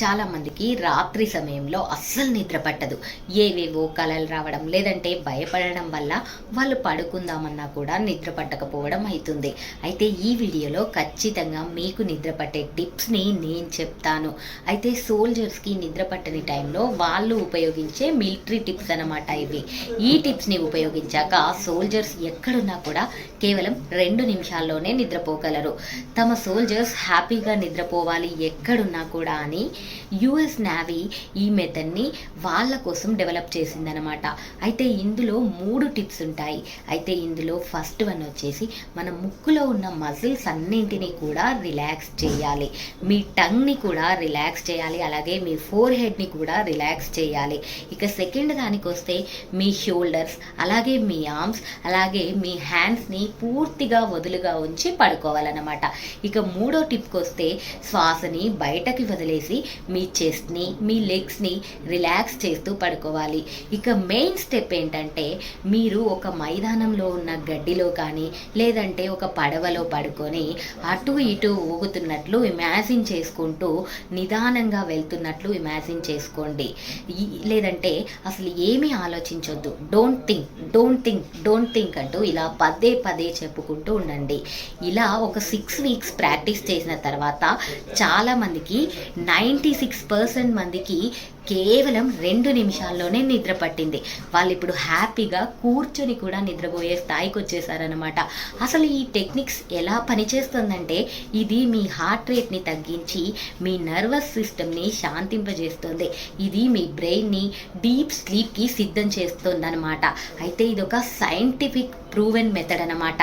చాలా మందికి రాత్రి సమయంలో అస్సలు నిద్ర పట్టదు. ఏవేవో కలలు రావడం లేదంటే భయపడడం వల్ల వాళ్ళు పడుకుందామన్నా కూడా నిద్ర పట్టకపోవడం అవుతుంది అయితే ఈ వీడియోలో ఖచ్చితంగా మీకు నిద్ర పట్టే టిప్స్ని నేను చెప్తాను. అయితే సోల్జర్స్కి నిద్ర పట్టని టైంలో వాళ్ళు ఉపయోగించే మిలిటరీ టిప్స్ అన్నమాట ఇవి. ఈ టిప్స్ని ఉపయోగించాక సోల్జర్స్ ఎక్కడున్నా కూడా కేవలం రెండు నిమిషాల్లోనే నిద్రపోగలరు. తమ సోల్జర్స్ హ్యాపీగా నిద్రపోవాలి ఎక్కడున్నా కూడా అని యుఎస్ నావీ ఈ మెథడ్ని వాళ్ళ కోసం డెవలప్ చేసిందనమాట అయితే ఇందులో మూడు టిప్స్ ఉంటాయి. అయితే ఇందులో ఫస్ట్ వన్ వచ్చేసి మన ముక్కులో ఉన్న మజిల్స్ అన్నింటినీ కూడా రిలాక్స్ చేయాలి. మీ టంగ్ని కూడా రిలాక్స్ చేయాలి. అలాగే మీ ఫోర్ హెడ్ని కూడా రిలాక్స్ చేయాలి. ఇక సెకండ్ దానికి వస్తే మీ షోల్డర్స్ అలాగే మీ ఆర్మ్స్ అలాగే మీ హ్యాండ్స్ని పూర్తిగా వదులుగా ఉంచి పడుకోవాలన్నమాట. ఇక మూడో టిప్కి వస్తే శ్వాసని బయటకి వదిలేసి మీ చెస్ట్ని మీ లెగ్స్ని రిలాక్స్ చేస్తూ పడుకోవాలి. ఇక మెయిన్ స్టెప్ ఏంటంటే మీరు ఒక మైదానంలో ఉన్న గడ్డిలో కానీ లేదంటే ఒక పడవలో పడుకొని అటు ఇటు ఊగుతున్నట్లు ఇమాజిన్ చేసుకుంటూ నిదానంగా వెళ్తున్నట్లు ఇమాజిన్ చేసుకోండి. లేదంటే అసలు ఏమీ ఆలోచించొద్దు. Don't think don't think don't think అంటూ ఇలా పదే పదే చెప్పుకుంటూ ఉండండి. ఇలా ఒక సిక్స్ వీక్స్ ప్రాక్టీస్ చేసిన తర్వాత చాలామందికి నైంటీ నైంటీ సిక్స్ పర్సెంట్ మందికి కేవలం రెండు నిమిషాల్లోనే నిద్ర పట్టింది. వాళ్ళు ఇప్పుడు హ్యాపీగా కూర్చొని కూడా నిద్రపోయే స్థాయికి వచ్చేసారనమాట అసలు ఈ టెక్నిక్స్ ఎలా పనిచేస్తుందంటే ఇది మీ హార్ట్ రేట్ని తగ్గించి మీ నర్వస్ సిస్టమ్ని శాంతింపజేస్తుంది. ఇది మీ బ్రెయిన్ని డీప్ స్లీప్కి సిద్ధం చేస్తుందనమాట అయితే ఇది ఒక సైంటిఫిక్ ప్రూవెన్ మెథడ్ అనమాట